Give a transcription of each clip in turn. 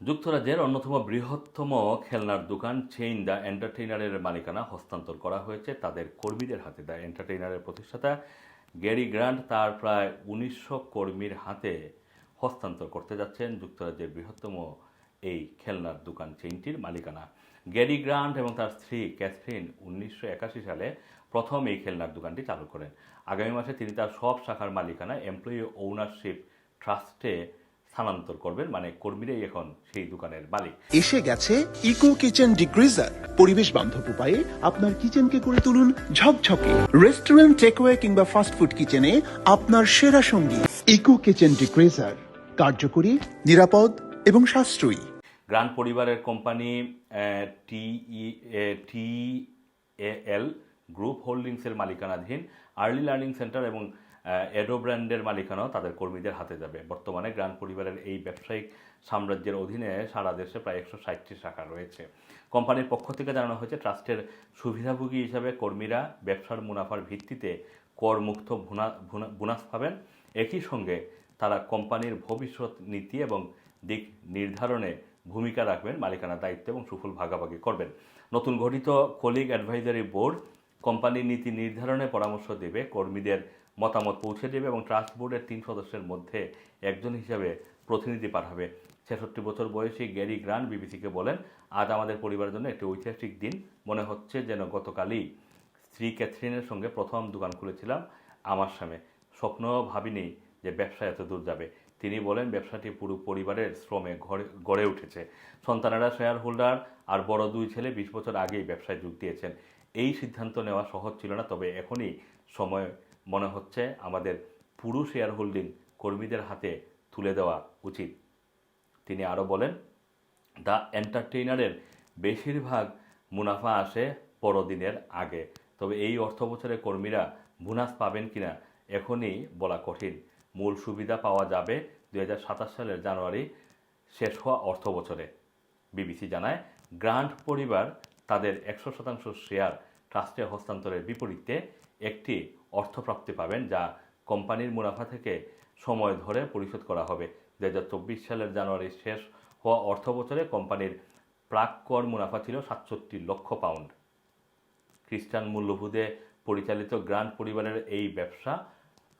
যুক্তরাজ্যের অন্যতম বৃহত্তম খেলনার দোকান চেইন দ্য এন্টারটেইনারের মালিকানা হস্তান্তর করা হয়েছে। তাদের কর্মীদের হাতে দ্য এন্টারটেইনারের প্রতিষ্ঠাতা গ্যারি গ্রান্ট তার প্রায় উনিশশো কর্মীর হাতে হস্তান্তর করতে যাচ্ছেন যুক্তরাজ্যের বৃহত্তম এই খেলনার দোকান চেইনটির মালিকানা। গ্যারি গ্রান্ট এবং তার স্ত্রী ক্যাথরিন উনিশশো একাশি সালে প্রথম এই খেলনার দোকানটি চালু করেন। আগামী মাসে তিনি তার সব শাখার মালিকানা এমপ্লয়ি ওনারশিপ ট্রাস্টে স্থানান্তর করবেন মানে কর্মীরাই এখন সেই দোকানের মালিক। এসে গেছে ইকো কিচেন ডিগ্রিজার। পরিবেশ বান্ধব উপায়ে আপনার কিচেনকে করে তুলুন ঝকঝকে। রেস্টুরেন্ট টেকওয়ে কিংবা ফাস্টফুড কিচেনে আপনার সেরা সঙ্গী ইকো কিচেন ডিগ্রিজার। কার্যকরী নিরাপদ এবং সাশ্রয়ী। গ্রান্ড পরিবারের কোম্পানি টি টি এল গ্রুপ হোল্ডিংসের মালিকানাধীন আর্লি লার্নিং সেন্টার এবং এডো ব্র্যান্ডের মালিকানাও তাদের কর্মীদের হাতে যাবে। বর্তমানে গ্রান্ড পরিবারের এই ব্যবসায়িক সাম্রাজ্যের অধীনে সারা দেশে প্রায় একশো ষাটটি শাখা রয়েছে। কোম্পানির পক্ষ থেকে জানানো হয়েছে, ট্রাস্টের সুবিধাভোগী হিসাবে কর্মীরা ব্যবসার মুনাফার ভিত্তিতে করমুক্ত বোনাস পাবেন। একই সঙ্গে তারা কোম্পানির ভবিষ্যৎ নীতি এবং দিক নির্ধারণে ভূমিকা রাখবেন মালিকানা দায়িত্ব এবং সুফল ভাগাভাগি করবেন। নতুন গঠিত কলিগ অ্যাডভাইজারি বোর্ড কোম্পানির নীতি নির্ধারণে পরামর্শ দেবে, কর্মীদের মতামত পৌঁছে দেবে এবং ট্রাস্ট বোর্ডের তিন সদস্যের মধ্যে একজন হিসাবে প্রতিনিধি পাঠাবে। ছেষট্টি বছর বয়সী গ্যারি গ্রান্ট বিবিসিকে বলেন, আজ আমাদের পরিবারের জন্য একটি ঐতিহাসিক দিন। মনে হচ্ছে যেন গতকালই স্ত্রী ক্যাথরিনের সঙ্গে প্রথম দোকান খুলেছিলাম আমার সামনে স্বপ্ন ভাবিনি যে ব্যবসা এত দূর যাবে। তিনি বলেন, ব্যবসাটি পুরো পরিবারের শ্রমে ঘরে, গড়ে উঠেছে। সন্তানেরা শেয়ার হোল্ডার আর বড় দুই ছেলে বিশ বছর আগেই ব্যবসায় যোগ দিয়েছেন। এই সিদ্ধান্ত নেওয়া সহজ ছিল না, তবে এখনই সময় মনে হচ্ছে আমাদের পুরো শেয়ার হোল্ডিং কর্মীদের হাতে তুলে দেওয়া উচিত। তিনি আরও বলেন, দ্য এন্টারটেইনারের বেশিরভাগ মুনাফা আসে বড়দিনের আগে, তবে এই অর্থ বছরে কর্মীরা বোনাস পাবেন কিনা এখনই বলা কঠিন। মূল সুবিধা পাওয়া যাবে দু হাজার সাতাশ সালের জানুয়ারি শেষ হওয়া অর্থ বছরে বিবিসি জানায়, গ্রান্ট পরিবার তাদের একশো শতাংশ শেয়ার ট্রাস্টে হস্তান্তরের বিপরীতে একটি অর্থপ্রাপ্তি পাবেন যা কোম্পানির মুনাফা থেকে সময় ধরে পরিশোধ করা হবে। দু হাজার চব্বিশ সালের জানুয়ারি শেষ হওয়া অর্থ বছরে কোম্পানির প্রাক কর মুনাফা ছিল সাতষট্টি লক্ষ পাউন্ড। খ্রিস্টান মূল্যবোধে পরিচালিত গ্রান্ট পরিবারের এই ব্যবসা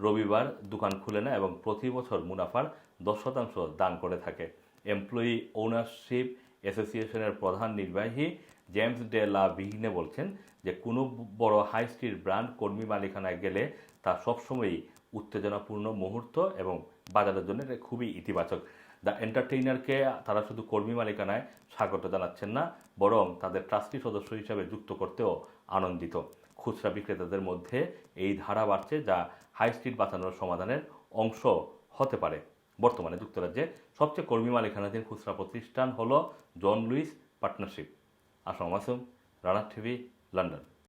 রবিবার দোকান খুলে না এবং প্রতি বছর মুনাফার দশ শতাংশ দান করে থাকে। এমপ্লয়ি ওনারশিপ অ্যাসোসিয়েশনের প্রধান নির্বাহী জেমস ডে লা বিহীনে বলছেন যে, কোনো বড় হাই স্ট্রিট ব্র্যান্ড কর্মী মালিকানায় গেলে তা সবসময়ই উত্তেজনাপূর্ণ মুহূর্ত এবং বাজারের জন্য এটা খুবই ইতিবাচক। দ্য এন্টারটেইনারকে তারা শুধু কর্মী মালিকানায় স্বাগত জানাচ্ছেন না, বরং তাদের ট্রাস্টি সদস্য হিসাবে যুক্ত করতেও আনন্দিত। খুচরা বিক্রেতাদের মধ্যে এই ধারা বাড়ছে যা হাই স্ট্রিট বাঁচানোর সমাধানের অংশ হতে পারে। বর্তমানে যুক্তরাজ্যে সবচেয়ে কর্মী মালিকানাধীন খুচরা প্রতিষ্ঠান হলো জন Lewis partnership. Assam Masum Rana TV London.